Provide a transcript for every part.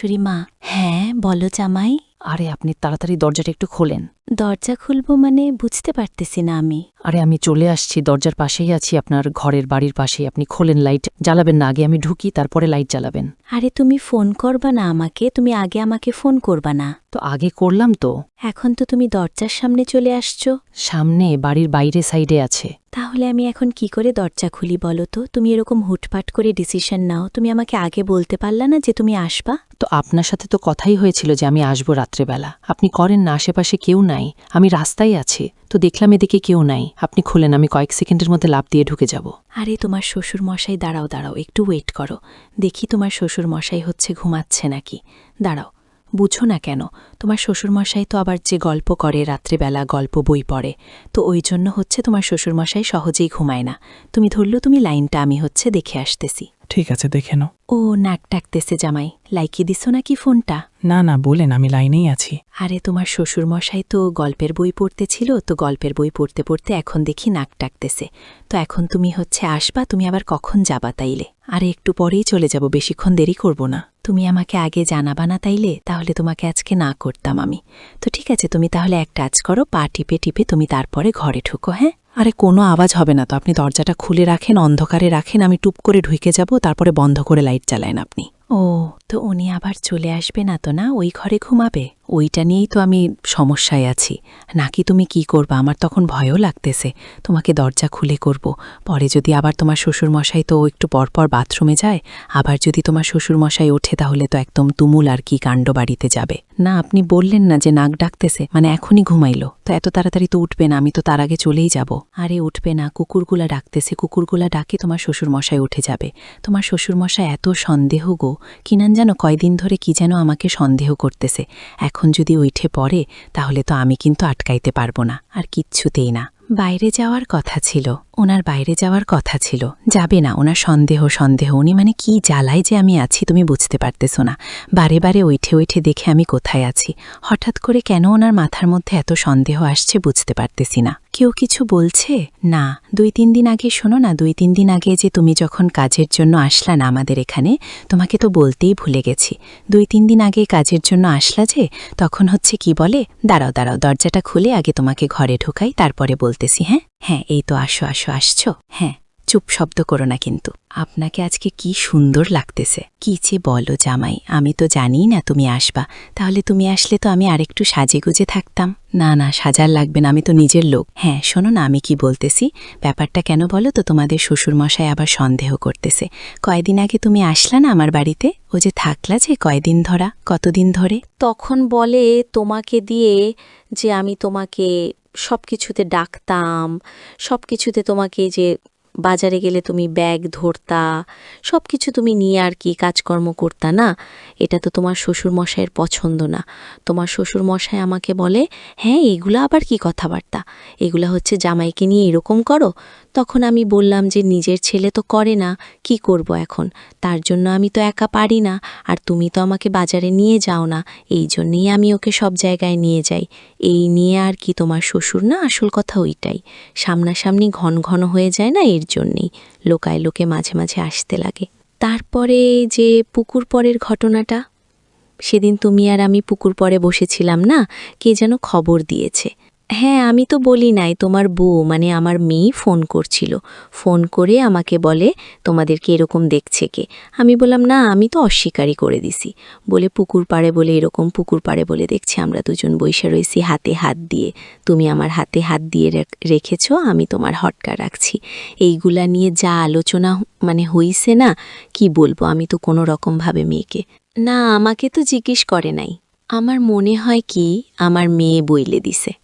শাশুড়ি মা হ্যাঁ বলো জামাই। আরে আপনি তাড়াতাড়ি দরজাটা একটু খোলেন। দরজা খুলবো মানে বুঝতে পারতেছি না আমি। আরে আমি চলে আসছি দরজার পাশেই আছি আপনার ঘরের বাড়ির পাশেই। আপনি খোলেন লাইট জ্বালাবেন না আগে আমি ঢুকি তারপরে লাইট জ্বালাবেন। আরে তুমি ফোন করবা না আমাকে তুমি আগে আমাকে ফোন করবা না। তো আগে করলাম তো। এখন তো তুমি দরজার সামনে চলে আসছো। সামনে বাড়ির বাইরে সাইডে আছে। তাহলে আমি এখন কি করে দরজা খুলি বলো তো? তুমি এরকম হুটপাট করে ডিসিশন নাও। তুমি আমাকে আগে বলতে পারলা না যে তুমি আসবা? তো আপনার সাথে তো কথাই হয়েছিল যে আমি আসব রাত্রেবেলা। আপনি করেন না আশেপাশে কেউ নাই। আমি রাস্তায় আছি। তো দেখলাম এদিকে কেউ নাই। আপনি খুলেন, আমি কয়েক সেকেন্ডের মধ্যে লাভ দিয়ে ঢুকে যাব। আরে, তোমার শ্বশুর মশাই দাঁড়াও দাঁড়াও, একটু ওয়েট করো। দেখি তোমার শ্বশুর মশাই হচ্ছে ঘুমাচ্ছে নাকি। দাঁড়াও, বুঝো না কেন, তোমার শ্বশুরমশাই তো আবার যে গল্প করে, রাত্রেবেলা গল্প বই পড়ে, তো ওই জন্য হচ্ছে তোমার শ্বশুরমশাই সহজেই ঘুমায় না। তুমি ধরলো, তুমি লাইনটা, আমি হচ্ছে দেখে আসতেছি। ঠিক আছে দেখে নাও। ও নাক টাকতেছে জামাই লাইকি দিছো নাকি ফোনটা? না না বলেন আমি লাইনেই আছি। আরে তোমার শ্বশুরমশাই তো গল্পের বই পড়তেছিল তো গল্পের বই পড়তে পড়তে এখন দেখি নাক টাকতেছে তো এখন তুমি হচ্ছে আসবা তুমি আবার কখন যাবা তাইলে? আরে একটু পরেই চলে যাব বেশিক্ষণ দেরি করব না। তুমি আমাকে আগে জানাবা না তাইলে? তাহলে তোমাকে আজকে না করতাম আমি। তো ঠিক আছে তুমি তাহলে এক টাচ করো পা টিপে টিপে তুমি তারপরে ঘরে ঢুকো হ্যাঁ? আরে, কোনো আওয়াজ হবে না তো। আপনি দরজাটা খুলে রাখেন, অন্ধকারে রাখেন, আমি টুপ করে ঢুকে যাব, তারপরে বন্ধ করে লাইট জ্বালায়েন আপনি। ও তো উনি আবার চলে আসবে না তো না? ওই ঘরে ঘুমাবে? ওইটা নিয়েই তো আমি সমস্যায় আছি। নাকি তুমি কি করবা? আমার তখন ভয়ও লাগতেছে। তোমাকে দরজা খুলে করব। পরে যদি আবার তোমার শ্বশুরমশাই তো একটু পরপর বাথরুমে যায়, আবার যদি তোমার শ্বশুরমশাই ওঠে তাহলে তো একদম তুমুল আর কি কাণ্ড বাড়িতে যাবে। না, আপনি বললেন না যে নাক ডাকতেছে মানে এখনই ঘুমাইলো। তো এত তাড়াতাড়ি তো উঠবে না, আমি তো তার আগে চলেই যাব। আরে, উঠবে না, কুকুরগুলা ডাকতেছে, কুকুরগুলা ডাকে তোমার শ্বশুরমশাই উঠে যাবে। তোমার শ্বশুরমশাই এত সন্দেহ গো, কিনান যেন কয়দিন ধরে কি যেন আমাকে সন্দেহ করতেছে। এখন যদি উঠে পড়ে, তাহলে তো আমি কিন্তু আটকাইতে পারব না, আর কিচ্ছুতেই না। বাইরে যাওয়ার কথা ছিল, ওনার বাইরে যাওয়ার কথা ছিল। যাবে না, ওনার সন্দেহ সন্দেহ। উনি মানে কি জ্বালায় যে আমি আছি, তুমি বুঝতে পারতেছো না। বারে বারে ওইঠে ওইঠে দেখে আমি কোথায় আছি। হঠাৎ করে কেন ওনার মাথার মধ্যে এত সন্দেহ আসছে বুঝতে পারতেছি না। কেউ কিছু বলছে? না। দুই, তিন দিন আগে শোনো না, দুই, তিন দিন আগে যে তুমি যখন কাজের জন্য আসলা না আমাদের এখানে, তোমাকে তো বলতেই ভুলে গেছি। দুই, তিন দিন আগে কাজের জন্য আসলা যে, তখন হচ্ছে কি বলে? দাঁড়াও দাঁড়াও, দরজাটা খুলে আগে তোমাকে ঘরে ঢোকাই, তারপরে বলতেছি হ্যাঁ? হ্যাঁ এই তো আসো আসো, আসছো? হ্যাঁ। চুপ শব্দ করো না কিন্তু। আপনাকে আজকে কি সুন্দর লাগতেছে। কি যে বলো জামাই, আমি তো জানিই না তুমি আসবা। তাহলে তুমি আসলে তো আমি আরেকটু সাজে গুজে থাকতাম। না না, সাজার লাগবে না, আমি তো নিজের লোক। হ্যাঁ শোনো না, আমি কি বলতেছি? ব্যাপারটা কেন বলো তো, তোমাদের শ্বশুরমশাই আবার সন্দেহ করতেছে। কয়দিন আগে তুমি আসলা না আমার বাড়িতে? ও যে থাকলা যে কয়দিন ধরা, কতদিন ধরে? তখন বলে, তোমাকে দিয়ে যে আমি তোমাকে সব কিছুতে ডাকতাম সব কিছুতে তোমাকে যে বাজারে গেলে তুমি ব্যাগ, ধরতা সব কিছু তুমি নিয়ে আর কি কাজকর্ম করতা না? এটা তো তোমার শ্বশুর মশাইয়ের পছন্দ না। তোমার শ্বশুর মশাই আমাকে বলে হ্যাঁ এগুলো আবার কি কথাবার্তা? এগুলো হচ্ছে জামাইকে নিয়ে এরকম করো? তখন আমি বললাম যে, নিজের ছেলে তো করে না, কি করব এখন? তার জন্য আমি তো একা পারি না, আর তুমি তো আমাকে বাজারে নিয়ে যাও না, এই জন্যেই আমি ওকে সব জায়গায় নিয়ে যাই। এই নিয়ে আর কি তোমার শ্বশুর না, আসল কথা ওইটাই। সামনাসামনি ঘন ঘন হয়ে যায় না এর জন্যেই, লোকায় লোকে মাঝে মাঝে আসতে লাগে। তারপরে যে পুকুর পরের ঘটনাটা, সেদিন তুমি আর আমি পুকুর পরে বসেছিলাম না, কে যেন খবর দিয়েছে। হ্যাঁ আমি তো বলি নাই, তোমার বউ মানে আমার মেয়ে ফোন করছিল। ফোন করে আমাকে বলে, তোমাদেরকে এরকম দেখছে কে? আমি বললাম, না, আমি তো অস্বীকারই করে দিছি। বলে, পুকুর পাড়ে বলে, এরকম পুকুর পাড়ে বলে দেখছি, আমরা দুজন বৈশা রয়েছি হাতে হাত দিয়ে। তুমি আমার হাতে হাত দিয়ে রেখ- রেখেছো, আমি তোমার হটকা রাখছি। এইগুলা নিয়ে যা আলোচনা মানে হইছে না, কি বলব, আমি তো কোনো রকমভাবে মেয়েকে। না, আমাকে তো জিজ্ঞেস করে নাই। আমার মনে হয় কি, আমার মেয়ে বইলে দিছে।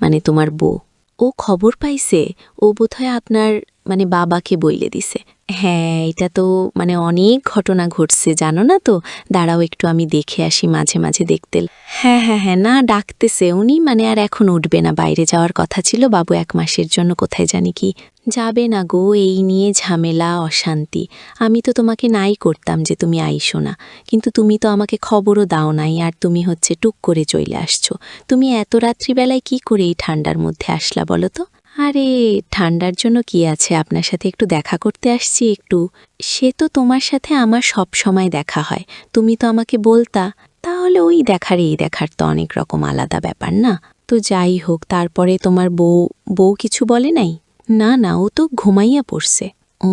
মানে তোমার বউ। ও খবর পাইছে ও বোধহয় আপনার মানে বাবাকে বইলে দিছে। হ্যাঁ এটা তো মানে অনেক ঘটনা ঘটছে, জানো না তো? দাঁড়াও একটু, আমি দেখে আসি মাঝে মাঝে দেখতে। হ্যাঁ হ্যাঁ হ্যাঁ না, ডাকতেছে উনি মানে আর এখন উঠবে না। বাইরে যাওয়ার কথা ছিল, বাবু এক মাসের জন্য কোথায় জানি কি। যাবে না গো, এই নিয়ে ঝামেলা, অশান্তি। আমি তো তোমাকে নাই করতাম যে তুমি আইসো না। কিন্তু তুমি তো আমাকে খবরও দাও নাই, আর তুমি হচ্ছে টুক করে চলে আসছো। তুমি এত রাত্রিবেলায় কি করে এই ঠান্ডার মধ্যে আসলা বলো তো? আরে, ঠান্ডার জন্য কি আছে? আপনার সাথে একটু দেখা করতে আসছি একটু। সে তো তোমার সাথে আমার সব সময় দেখা হয়। তুমি তো আমাকে বলতা। তাহলে ওই দেখার এই দেখার তো অনেক রকম আলাদা ব্যাপার না? তো যাই হোক, তারপরে তোমার বউ বউ কিছু বলে নাই? না না, ও তো ঘুমাইয়া পড়ছে। ও,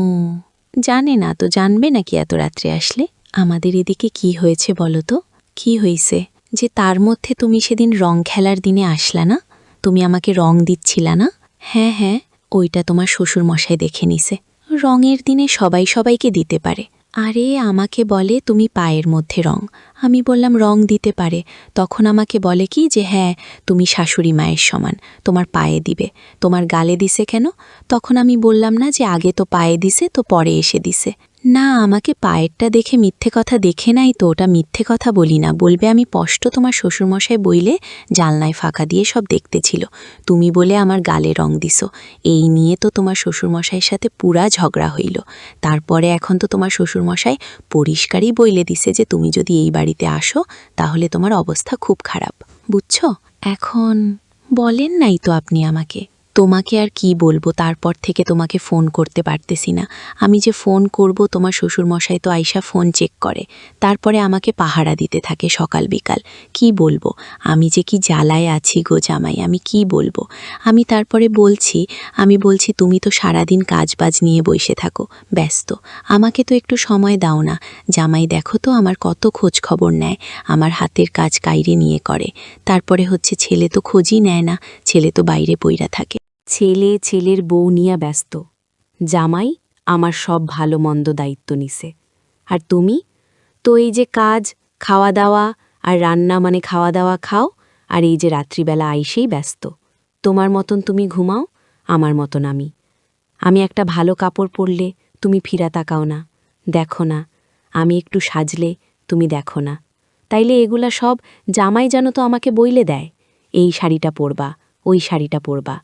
জানে না তো, জানবে নাকি এত রাত্রে আসলে? আমাদের এদিকে কি হয়েছে বলো তো? কি হয়েছে যে তার মধ্যে তুমি সেদিন রং খেলার দিনে আসলা না? তুমি আমাকে রং দিচ্ছিলা না? হ্যাঁ হ্যাঁ ওইটা তোমার শ্বশুর মশাই দেখে নিছে। রঙের দিনে সবাই সবাইকে দিতে পারে। আরে, আমাকে বলে তুমি পায়ের মধ্যে রং। আমি বললাম, রং দিতে পারে। তখন আমাকে বলে কি যে হ্যাঁ তুমি শাশুড়ি মায়ের সমান, তোমার পায়ে দিবে। তোমার গালে দিছে কেন? তখন আমি বললাম না যে, আগে তো পায়ে দিছে, তো পরে এসে দিছে। না, আমাকে পায়েরটা দেখে মিথ্যে কথা দেখে নাই তো, ওটা মিথ্যে কথা বলি না। বলবে আমি স্পষ্ট তোমার শ্বশুরমশাই বইলে জানলায় ফাঁকা দিয়ে সব দেখতেছিল তুমি বলে আমার গালে রং দিছো। এই নিয়ে তো তোমার শ্বশুরমশাইয়ের সাথে পুরা ঝগড়া হইল। তারপরে এখন তো তোমার শ্বশুরমশাই পরিষ্কারই বইলে দিছে যে তুমি যদি এই বাড়িতে আসো, তাহলে তোমার অবস্থা খুব খারাপ। বুঝছ? এখন বলেন নাই তো আপনি আমাকে। তোমাকে আর কি বলব? তারপর থেকে তোমাকে ফোন করতে পারতেছি না। আমি যে ফোন করব, তোমার শ্বশুরমশাই তো আইসা ফোন চেক করে। তারপরে আমাকে পাহারা দিতে থাকে সকাল বিকাল। কি বলব? আমি যে কি জ্বালায় আছি গো জামাই, আমি কি বলব? আমি তারপরে বলছি, আমি বলছি, তুমি তো সারাদিন কাজ বাজ নিয়ে বসে থাকো, ব্যস্ত। আমাকে তো একটু সময় দাও না। জামাই দেখো তো আমার কত খোঁজ খবর নেয়। আমার হাতের কাজ কাইরে নিয়ে করে। তারপরে হচ্ছে ছেলে তো খোঁজই নেয় না। ছেলে তো বাইরে পইরা থাকে। ছেলে ছেলের বউ নিয়ে ব্যস্ত। জামাই আমার সব ভালো মন্দ দায়িত্ব নিছে। আর তুমি? তো এই যে কাজ খাওয়া দাওয়া আর রান্না মানে খাওয়া দাওয়া খাও আর এই যে রাত্রিবেলা আইসেই ব্যস্ত। তোমার মতন তুমি ঘুমাও, আমার মতন আমি। আমি একটা ভালো কাপড় পরলে তুমি ফিরা তাকাও না, দেখো না। আমি একটু সাজলে তুমি দেখো না। তাইলে এগুলা সব জামাই যেন তো আমাকে বইলে দেয়, এই শাড়িটা পরবা, ওই শাড়িটা পরবা।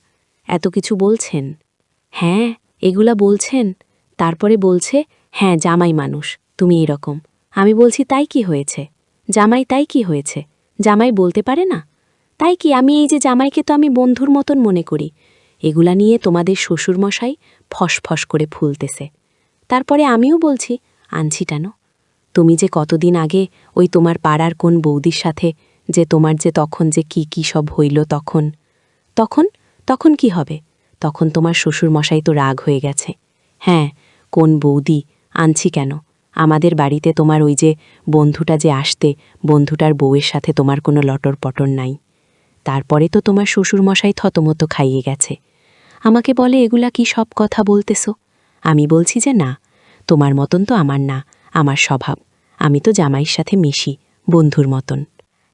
এত কিছু বলছেন? হ্যাঁ এগুলা বলছেন। তারপরে বলছে হ্যাঁ জামাই মানুষ, তুমি এরকম। আমি বলছি, তাই কি হয়েছে? জামাই, তাই কি হয়েছে? জামাই বলতে পারে না? তাই কি? আমি এই যে জামাইকে তো আমি বন্ধুর মতন মনে করি। এগুলা নিয়ে তোমাদের শ্বশুরমশাই ফসফস করে ফুলতেছে। তারপরে আমিও বলছি, আনছি টানো। তুমি যে কতদিন আগে ওই তোমার পাড়ার কোন বৌদির সাথে যে তোমার যে তখন যে কি কি সব হইল তখন তখন তখন কি হবে? তখন তোমার শ্বশুর মশাই তো রাগ হয়ে গেছে। হ্যাঁ কোন বৌদি, আনছি কেন? আমাদের বাড়িতে তোমার ওই যে বন্ধুটা যে আসতে, বন্ধুটার বউয়ের সাথে তোমার কোনো লটর পটর নাই। তারপরে তো তোমার শ্বশুর মশাই থতমতো খাইয়ে গেছে। আমাকে বলে, এগুলা কি সব কথা বলতেছো? আমি বলছি যে, না, তোমার মতন তো আমার না, আমার স্বভাব। আমি তো জামাইয়ের সাথে মিশি, বন্ধুর মতন।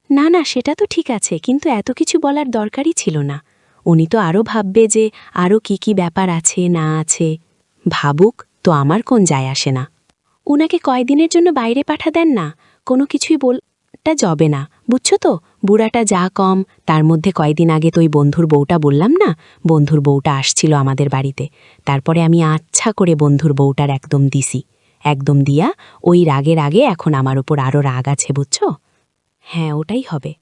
না না, সেটা তো ঠিক আছে, কিন্তু এত কিছু বলার দরকারই ছিল না। উনি তো আরও ভাববে যে আরও কি কি ব্যাপার আছে, না আছে। ভাবুক, তো আমার কোন যায় আসে না। উনাকে কয়দিনের জন্য বাইরে পাঠা দেন না? কোনো কিছুই বলটা জবে না। বুঝছ তো? বুড়াটা যা কম, তার মধ্যে কয়দিন আগে তো ওই বন্ধুর বউটা বললাম না? বন্ধুর বউটা আসছিল আমাদের বাড়িতে। তারপরে আমি আচ্ছা করে বন্ধুর বউটার একদম দিছি। একদম দিয়া ওই রাগের আগে এখন আমার উপর আরও রাগ আছে, বুঝছ? হ্যাঁ ওটাই হবে।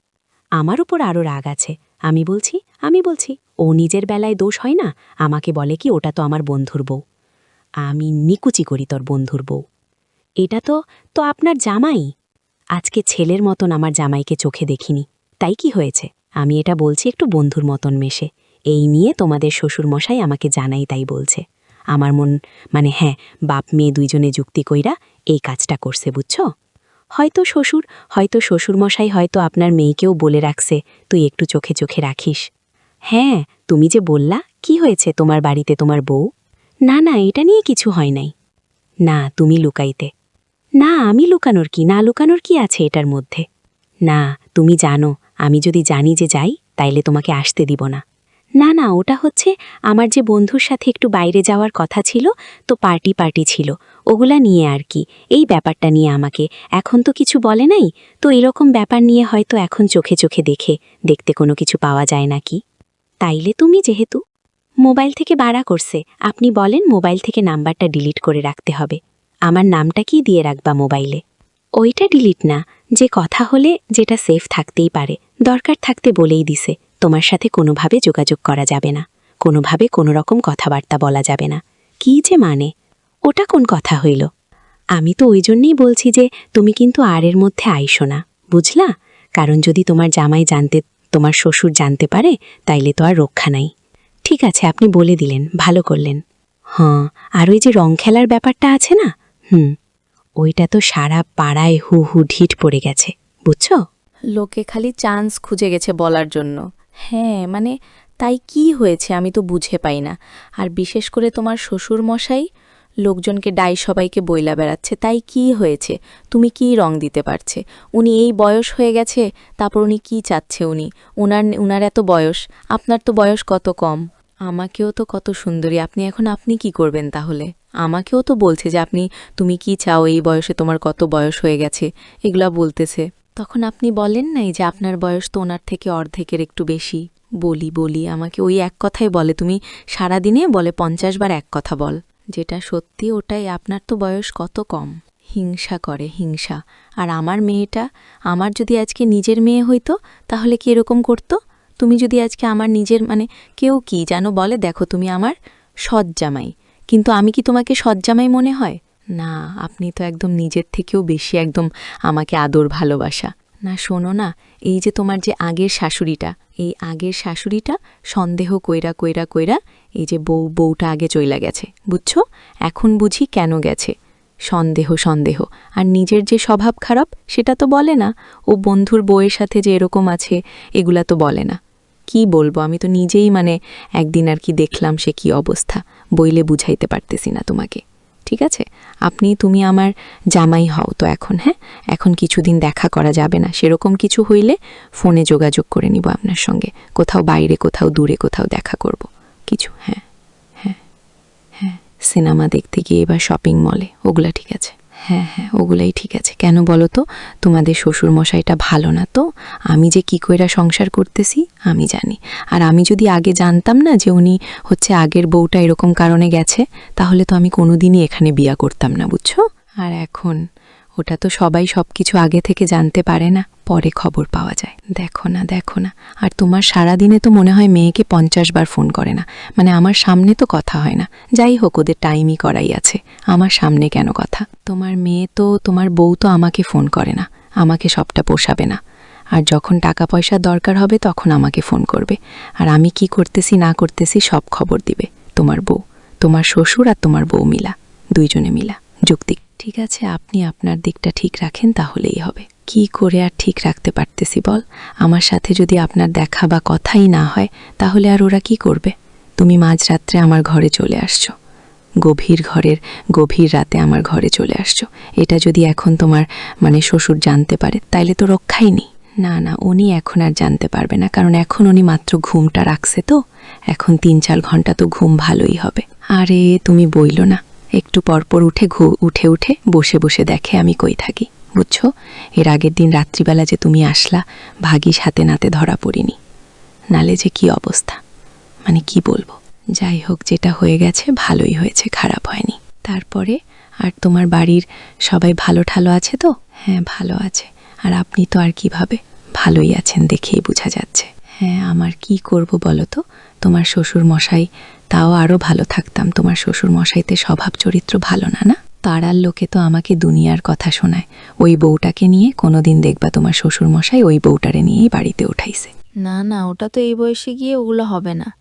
আমার উপর আরও রাগ আছে। আমি বলছি আমি বলছি, ও নিজের বেলায় দোষ হয় না? আমাকে বলে কি ওটা তো আমার বন্ধুর বউ? আমি নিকুচি করি তোর বন্ধুর বউ। এটা তো তো আপনার জামাই? আজকে ছেলের মতন আমার জামাইকে চোখে দেখিনি। তাই কি হয়েছে? আমি এটা বলছি একটু বন্ধুর মতন মেশে। এই নিয়ে তোমাদের শ্বশুরমশাই আমাকে জানাই তাই বলছে। আমার মন মানে হ্যাঁ বাপ মেয়ে দুইজনে যুক্তি কইরা এই কাজটা করছে, বুঝছ? হয়তো শ্বশুর, হয়তো শ্বশুরমশাই হয়তো আপনার মেয়েকেও বলে রাখছে। তুই একটু চোখে চোখে রাখিস। হ্যাঁ তুমি যে বললা, কি হয়েছে তোমার বাড়িতে তোমার বউ? না না, এটা নিয়ে কিছু হয় নাই। না, তুমি লুকাইতে। না, আমি লুকানোর কি? না, লুকানোর কি আছে এটার মধ্যে? না, তুমি জানো, আমি যদি জানি যে যাই, তাইলে তোমাকে আসতে দিব না। না না, ওটা হচ্ছে আমার যে বন্ধুর সাথে একটু বাইরে যাওয়ার কথা ছিল, তো পার্টি পার্টি ছিল। ওগুলা নিয়ে আর কি। এই ব্যাপারটা নিয়ে আমাকে। এখন তো কিছু বলে নাই? তো এরকম ব্যাপার নিয়ে হয়তো এখন চোখে চোখে দেখে, দেখতে কোনো কিছু পাওয়া যায় নাকি? তাইলে তুমি যেহেতু মোবাইল থেকে বাড়া করছে, আপনি বলেন মোবাইল থেকে নাম্বারটা ডিলিট করে রাখতে হবে। আমার নামটা কি দিয়ে রাখবা মোবাইলে? ওইটা ডিলিট না, যে কথা হলে যেটা সেফ থাকতেই পারে, দরকার থাকতে বলেই দিছে, তোমার সাথে কোনোভাবে যোগাযোগ করা যাবে না, কোনোভাবে কোনো রকম কথাবার্তা বলা যাবে না। কি যে মানে? ওটা কোন কথা হইল? আমি তো ওই জন্যই বলছি যে, তুমি কিন্তু আর এর মধ্যে আইসো না, বুঝলা? কারণ যদি তোমার জামাই জানতে তোমার শ্বশুর জানতে পারে, তাইলে তো আর রক্ষা নাই। ঠিক আছে, আপনি বলে দিলেন, ভালো করলেন। হ্যাঁ আর ওই যে রং খেলার ব্যাপারটা আছে না? হুম, ওইটা তো সারা পাড়ায় হু হু ঢিট পড়ে গেছে, বুঝছ? লোকে খালি চান্স খুঁজে গেছে বলার জন্য। হ্যাঁ মানে তাই কি হয়েছে আমি তো বুঝে পাই না। আর বিশেষ করে তোমার শ্বশুর মশাই লোকজনকে ডাই সবাইকে বইলা বেড়াচ্ছে, তাই কি হয়েছে? তুমি কি রং দিতে পারছে? উনি এই বয়স হয়ে গেছে, তারপর উনি কি চাচ্ছে উনি? উনার উনার এত বয়স, আপনার তো বয়স কত কম? আমাকেও তো কত সুন্দরী, আপনি এখন আপনি কি করবেন তাহলে? আমাকেও তো বলছে যে আপনি, তুমি কি চাও এই বয়সে তোমার কত বয়স হয়ে গেছে? এগুলা বলতেছে। তখন আপনি বলেন নাই যে আপনার বয়স তো ওনার থেকে অর্ধেকের একটু বেশি? বলি বলি, আমাকে ওই এক কথাই বলে, তুমি সারাদিনে বলে পঞ্চাশ বার এক কথা বল। যেটা সত্যি, ওটাই। আপনার তো বয়স কত কম? হিংসা করে, হিংসা। আর আমার মেয়েটা, আমার যদি আজকে নিজের মেয়ে হইতো, তাহলে কি এরকম করতো? তুমি যদি আজকে আমার নিজের মানে কেউ কি জানো বলে, দেখো, তুমি আমার সজ্জামাই কিন্তু আমি কি তোমাকে সজ্জামাই মনে হয়? না, আপনি তো একদম নিজের থেকেও বেশি একদম আমাকে আদর ভালোবাসা। না, শোনো না, এই যে তোমার যে আগের শাশুড়িটা, এই আগের শাশুড়িটা সন্দেহ কইরা কইরা কইরা এই যে বউ, বউটা আগে চইলা গেছে, বুঝছ? এখন বুঝি কেন গেছে? সন্দেহ সন্দেহ। আর নিজের যে স্বভাব খারাপ, সেটা তো বলে না। ও বন্ধুর বউয়ের সাথে যে এরকম আছে, এগুলা তো বলে না। কি বলব, আমি তো নিজেই মানে একদিন আর কি দেখলাম সে কি অবস্থা, বইলে বুঝাইতে পারতেছি না তোমাকে। ঠিক আছে? আপনি, তুমি আমার জামাই হও তো এখন হ্যাঁ? এখন কিছুদিন দেখা করা যাবে না। সেরকম কিছু হইলে ফোনে যোগাযোগ করে নিব আপনার সঙ্গে। কোথাও বাইরে, কোথাও দূরে, কোথাও দেখা করব। কিছু হ্যাঁ হ্যাঁ হ্যাঁ। সিনেমা দেখতে গিয়ে বা শপিং মলে ওগুলা ঠিক আছে। হ্যাঁ হ্যাঁ ওগুলাই ঠিক আছে। কেন বলো তো তোমাদের শ্বশুর মশাইটা ভালো না তো? আমি যে কী কইরা সংসার করতেছি, আমি জানি। আর আমি যদি আগে জানতাম না যে উনি হচ্ছে আগের বউটা এরকম কারণে গেছে, তাহলে তো আমি কোনোদিনই এখানে বিয়া করতাম না, বুঝছ? আর এখন ওটা তো সবাই সব কিছু আগে থেকে জানতে পারে না। পরে খবর পাওয়া যায়। দেখো না দেখো না। আর তোমার সারা দিনে তো মনে হয় মেয়েকে পঞ্চাশ বার ফোন করে না। মানে আমার সামনে তো কথা হয় না। যাই হোক, ওদের টাইমই করাই আছে। আমার সামনে কেন কথা? তোমার মেয়ে তো, তোমার বউ তো আমাকে ফোন করে না। আমাকে সবটা পোষাবে না। আর যখন টাকা পয়সার দরকার হবে, তখন আমাকে ফোন করবে। আর আমি কি করতেছি, না করতেছি, সব খবর দিবে। তোমার বউ, তোমার শ্বশুর আর তোমার বউ মিলা। দুইজনে মিলা। যুক্তি। ঠিক আছে, আপনি আপনার দিকটা ঠিক রাখেন, তাহলেই হবে। কি করে আর ঠিক রাখতে পারতেছি বল? আমার সাথে যদি আপনার দেখা বা কথাই না হয়, তাহলে আর ওরা কি করবে? তুমি মাঝরাত্রে আমার ঘরে চলে আসছো। গভীর ঘরের গভীর রাতে আমার ঘরে চলে আসছো। এটা যদি এখন তোমার মানে শ্বশুর জানতে পারে, তাইলে তো রক্ষাই নেই। না না, উনি এখন আর জানতে পারবে না, কারণ এখন উনি মাত্র ঘুমটা রাখছে তো। এখন তিন চার ঘণ্টা তো ঘুম ভালোই হবে। আরে, তুমি বইলো না। একটু পরপর উঠে ঘু, উঠে উঠে বসে বসে দেখে আমি কই থাকি। বুঝছ? এর আগের দিন রাত্রিবেলা যে তুমি আসলা, ভাগিস হাতে নাতে ধরা পড়িনি। নালে যে কি অবস্থা? মানে কি বলব? যাই হোক, যেটা হয়ে গেছে, ভালোই হয়েছে, খারাপ হয়নি। তারপরে আর তোমার বাড়ির সবাই ভালো ঠালো আছে তো? হ্যাঁ ভালো আছে। আর আপনি তো আর কীভাবে? ভালোই আছেন দেখেই বোঝা যাচ্ছে। হ্যাঁ আমার কি করব বলো তো? তোমার শ্বশুর মশাই তাও আরও ভালো থাকতাম। তোমার শ্বশুর মশাইতে স্বভাব চরিত্র ভালো না না? পাড়ার লোকে তো আমাকে দুনিয়ার কথা শোনায়। ওই বউটাকে নিয়ে কোনোদিন দেখবা তোমার শ্বশুর মশাই ওই বউটারে নিয়েই বাড়িতে উঠাইছে। না না, ওটা তো এই বয়সে গিয়ে ওগুলো হবে না।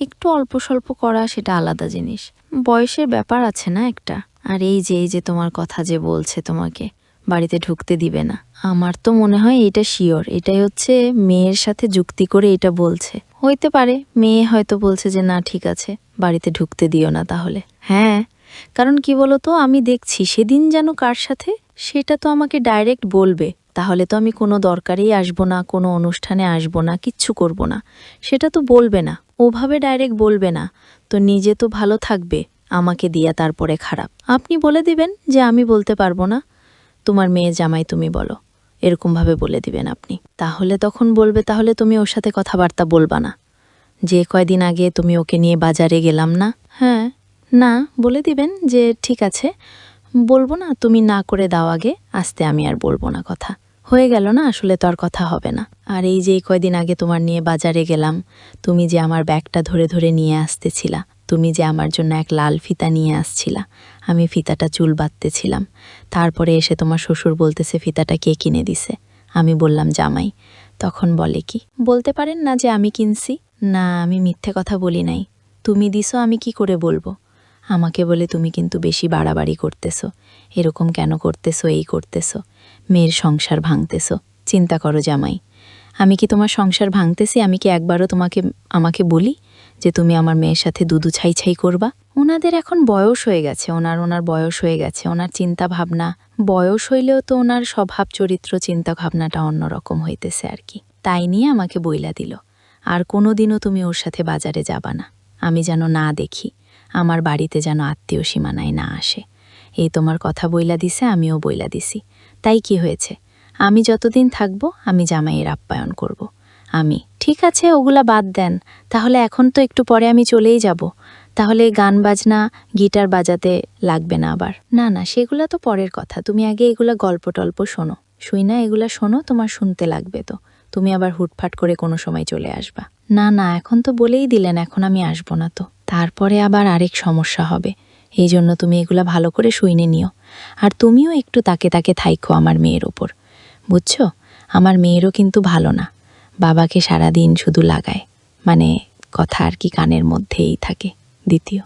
একটু অল্প স্বল্প করা সেটা আলাদা জিনিস। বয়সের ব্যাপার আছে না একটা। আর এই যে এই যে তোমার কথা যে বলছে তোমাকে, বাড়িতে ঢুকতে দিবে না। আমার তো মনে হয় এটা শিওর। এটাই হচ্ছে মেয়ের সাথে যুক্তি করে এটা বলছে। হইতে পারে, মেয়ে হয়তো বলছে যে, না, ঠিক আছে, বাড়িতে ঢুকতে দিও না তাহলে। হ্যাঁ কারণ কি বলো তো আমি দেখছি সেদিন যেন কার সাথে, সেটা তো আমাকে ডাইরেক্ট বলবে। তাহলে তো আমি কোনো দরকারেই আসব না, কোনো অনুষ্ঠানে আসব না, কিচ্ছু করব না। সেটা তো বলবে না, ওভাবে ডাইরেক্ট বলবে না। তো নিজে তো ভালো থাকবে, আমাকে দিয়া তারপরে খারাপ। আপনি বলে দিবেন যে আমি বলতে পারব না। তোমার মেয়ে জামাই তুমি বলো, এরকমভাবে বলে দিবেন আপনি। তাহলে তখন বলবে, তাহলে তুমি ওর সাথে কথাবার্তা বলবা না। যে কয়দিন আগে তুমি ওকে নিয়ে বাজারে গেলাম না? হ্যাঁ না, বলে দিবেন যে ঠিক আছে। বলব না, তুমি না করে দাও আগে, আসতে আমি আর বলব না কথা। হয়ে গেল না, আসলে তো আর কথা হবে না। আর এই যে কয়দিন আগে তোমার নিয়ে বাজারে গেলাম, তুমি যে আমার ব্যাগটা ধরে ধরে নিয়ে আসতেছিলা, তুমি যে আমার জন্য এক লাল ফিতা নিয়ে আসছিলা, আমি ফিতাটা চুল বাঁধতেছিলাম। তারপরে এসে তোমার শ্বশুর বলতেছে, ফিতাটা কে কিনে দিছে? আমি বললাম, জামাই। তখন বলে কি, বলতে পারেন না যে আমি কিনছি? না, আমি মিথ্যে কথা বলি নাই। তুমি দিছো, আমি কি করে বলব? আমাকে বলে তুমি কিন্তু বেশি বাড়াবাড়ি করতেছো। এরকম কেন করতেছো, এই করতেছো? মেয়ের সংসার ভাঙতেছো। চিন্তা করো জামাই। আমি কি তোমার সংসার ভাঙতেছি? আমি কি একবারও তোমাকে, আমাকে বলি যে তুমি আমার মেয়ের সাথে দুদু ছাই ছাই করবা? ওনাদের এখন বয়স হয়ে গেছে, ওনার ওনার বয়স হয়ে গেছে। ওনার চিন্তা ভাবনা বয়স হইলেও তো ওনার স্বভাব, চরিত্র চিন্তা ভাবনাটা অন্যরকম হইতেছে আর কি। তাই নিয়ে আমাকে বইলা দিল। আর কোনো দিনও তুমি ওর সাথে বাজারে যাবা না। আমি যেন না দেখি। আমার বাড়িতে যেন আত্মীয় সীমানায় না আসে। এই তোমার কথা বইলা দিছে, আমিও বইলা দিছি। তাই কি হয়েছে? আমি যতদিন থাকব, আমি জামাইয়ের আপ্যায়ন করব। আমি, ঠিক আছে, ওগুলা বাদ দেন। তাহলে এখন তো একটু পরে আমি চলেই যাব। তাহলে গান বাজনা, গিটার বাজাতে লাগবে না আবার। না না, সেগুলা তো পরের কথা। তুমি আগে এগুলা গল্প টল্প শোনো। শুই না, এগুলা শোনো, তোমার শুনতে লাগবে তো। তুমি আবার হুটফাট করে কোনো সময় চলে আসবা। না না, এখন তো বলেই দিলেন, এখন আমি আসব না তো। তারপরে আবার আরেক সমস্যা হবে। এই জন্য তুমি এগুলো ভালো করে শুইনে নিও। আর তুমিও একটু তাকে তাকে থাইকো আমার মেয়ের ওপর। বুঝছ? আমার মেয়েরও কিন্তু ভালো না। বাবাকে সারা দিন শুধু লাগায়। মানে কথা আর কি কানের মধ্যেই থাকে। দ্বিতীয়।